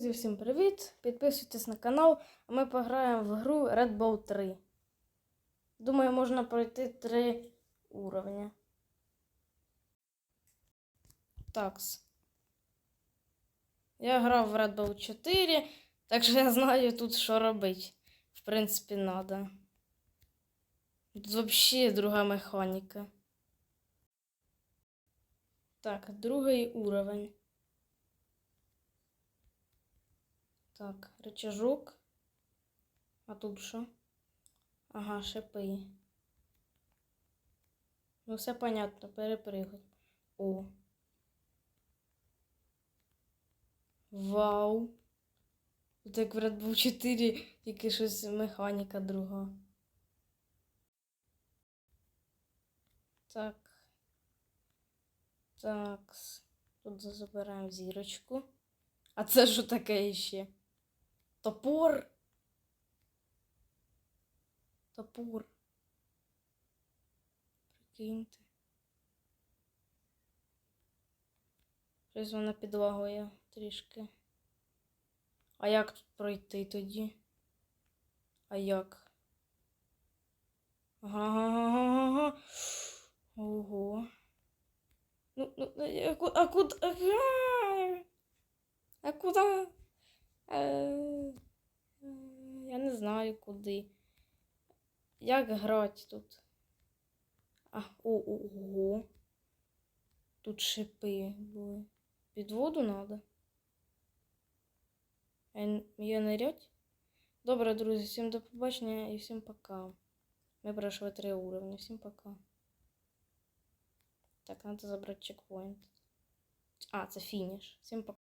Друзі, всім привіт! Підписуйтесь на канал, а ми пограємо в гру Red Bull 3. Думаю, можна пройти три уровня. Такс. Я грав в Red Bull 4, так що я знаю тут, що робити. В принципі, надо. Тут взагалі друга механіка. Так, другий уровень. Так, рычажок. А тут що? Ага, шипи. Ну, все понятно, перепригать. О. Вау. Тут як в Red Bull 4, тільки щось механіка друга. Так. Так. Тут забираємо зірочку. А це що таке ще? Топор. Топор. Прикиньте. Щось вона підлагує трішки. А як тут пройти тоді? А як? Ага, ага. Ого. Ну, ну, а ку- а куди? Ага. А куди? Знаю куди. Як грати тут? А, ого. Тут шипи були. Під воду треба? Є нирять? Добре, друзі, всім до побачення і всім пока. Ми пройшли три уровні. Всім пока. Так, треба забрати чекпоінт. А, це фініш. Всім пока.